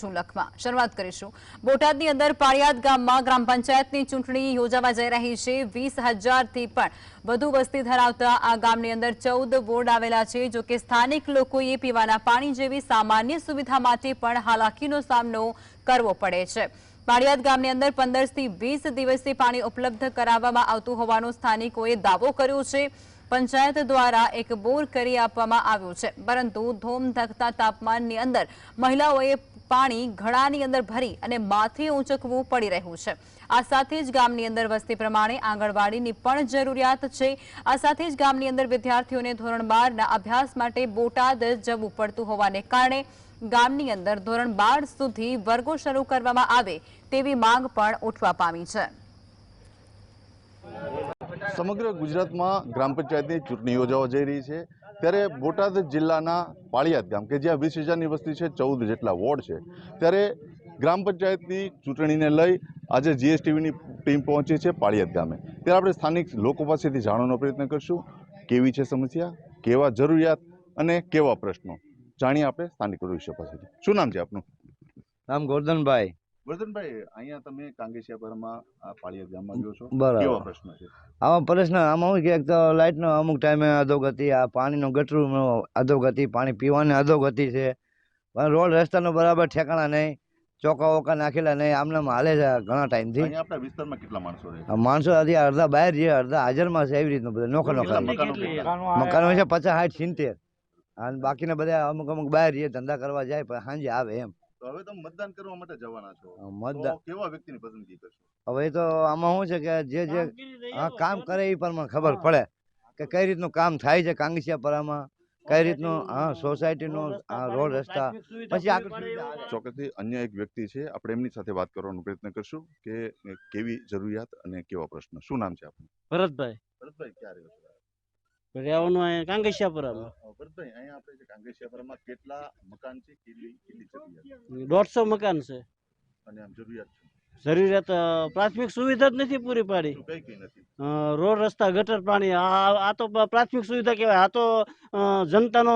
શરૂઆત કરીશું. બોટાદની અંદર પાળિયાદ ગામમાં ગ્રામ પંચાયતની ચૂંટણી યોજાવા જઈ રહી છે. વીસ હજારથી પણ વધુ વસ્તી ધરાવતા આ ગામની અંદર ચૌદ વોર્ડ આવેલા છે, જો કે સ્થાનિક લોકોએ પીવાના પાણી જેવી સામાન્ય સુવિધા માટે પણ હાલાકીનો સામનો કરવો પડે છે. પાળિયાદ ગામની અંદર પંદરથી વીસ દિવસથી પાણી ઉપલબ્ધ કરાવવામાં આવતું હોવાનો સ્થાનિકોએ દાવો કર્યો છે. પંચાયત દ્વારા એક બોર કરી આપવામાં આવ્યું છે. પરંતુ ધોમ તાપમાનની અંદર મહિલાઓએ પાણી ઘડાની અંદર ભરી અને માથે ઊંચકવું પડી રહ્યું છે. આ સાથે જ ગામની અંદર વસ્તી પ્રમાણે આંગણવાડીની પણ જરૂરિયાત છે. આ સાથે જ ગામની અંદર વિદ્યાર્થીઓને ધોરણ બારના અભ્યાસ માટે બોટાદ જવું પડતું હોવાને કારણે ગામની અંદર ધોરણ બાર સુધી વર્ગો શરૂ કરવામાં આવે તેવી માંગ પણ ઉઠવા પામી છે. સમગ્ર ગુજરાતમાં ગ્રામ પંચાયતની ચૂંટણી યોજાવા જઈ રહી છે. ત્યારે બોટાદ જિલ્લાના પાળિયાદ ગામ, કે જ્યાં વીસ હજારની વસ્તી છે, ચૌદ જેટલા વોર્ડ છે, ત્યારે ગ્રામ પંચાયતની ચૂંટણીને લઈ આજે જીએસટીવીની ટીમ પહોંચી છે પાળિયાદ ગામે. ત્યારે આપણે સ્થાનિક લોકો પાસેથી જાણવાનો પ્રયત્ન કરશું, કેવી છે સમસ્યા, કેવા જરૂરિયાત અને કેવા પ્રશ્નો, જાણીએ આપણે સ્થાનિક વિષય પાસેથી. શું નામ છે આપનું? નામ ગોરધનભાઈ. વર્ધનભાઈ અહીંયા તમે કાંગેશિયાપરમાં આ ગામમાં ગયો છો. બરાબર. કેવા છે? આમાં પ્રશ્ન આમાં શું કે એક તો લાઇટનો અમુક ટાઈમે અધોગતિ આ પાણીનો ગટરનો અધોગતિ પાણી પીવાની અધોગતિ છે. પણ રોડ રસ્તાનો બરાબર ઠેકાણા નહીં ચોકા વોકા નાખેલા નહીં આમને આમ હાલે છે ઘણા ટાઈમથી. થી આપણા વિસ્તારમાં કેટલા માણસો રહે માણસો હજી અડધા બહાર છે અડધા હાજરમાં છે એવી રીતનું બધું નોખા કેટલા નોખા. મકાનો મકાનો છે પચાસ સાઠ સિત્તેર. અને બાકીના બધા અમુક અમુક બહાર છે ધંધા કરવા જાય પણ સાંજે આવે એમ. તો હવે તમે મતદાન કરવા માટે જવાના છો. મતદાન કેવા વ્યક્તિની પસંદગી કરશો? હવે તો આમાં શું છે કે જે જે કામ કરે એ પણ મને ખબર પડે કે કઈ રીતનું કામ થાય છે કાંગસિયાપરામાં કઈ રીતનું હા સોસાયટીનું આ રોડ રસ્તા પછી આગળ ચોક્કસથી અન્ય એક વ્યક્તિ છે આપણે એમની સાથે વાત કરવાનો પ્રયત્ન કરશું કે કેવી જરૂરિયાત અને કેવા પ્રશ્ન. શું નામ છે આપનું? ભરતભાઈ. ભરતભાઈ ક્યાં રહ્યો છો? રહેવાનું અહીંયા કાંગેશિયાપુરામાં કેટલા મકાન છે દોઢસો મકાન છે. અને આમ જરૂરિયાત જરૂરિયાત પ્રાથમિક સુવિધા જ નથી પૂરી પાડી. રોડ રસ્તા ગટર પાણી આ તો પ્રાથમિક સુવિધા કહેવાય. આ તો જનતાનો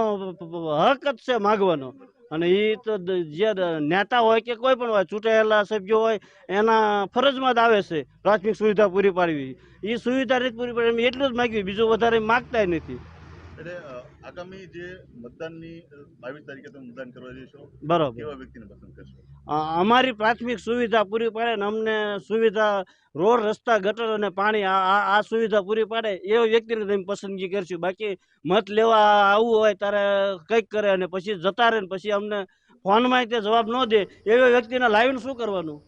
હક જ છે માગવાનો. અને એ તો જે નેતા હોય કે કોઈ પણ હોય, ચૂંટાયેલા સભ્યો હોય, એના ફરજમાં જ આવે છે પ્રાથમિક સુવિધા પૂરી પાડવી. એ સુવિધા રીત પૂરી પાડી એટલું જ માગ્યું, બીજું વધારે માગતા નથી. એટલે આગામી જે મતદાનની બાવીસ તારીખે તમે મતદાન કરવા જશો બરોબર. કેવા વ્યક્તિને પસંદ કરશો? અમારી પ્રાથમિક સુવિધા પૂરી પાડે ને અમને સુવિધા રોડ રસ્તા ગટર અને પાણી આ આ આ સુવિધા પૂરી પાડે એવા વ્યક્તિને તમે પસંદગી કરશું. બાકી મત લેવા આવવું હોય ત્યારે કંઈક કરે અને પછી જતા રહે ને પછી અમને ફોનમાં તે જવાબ ન દે એવા વ્યક્તિને લાવીને શું કરવાનું?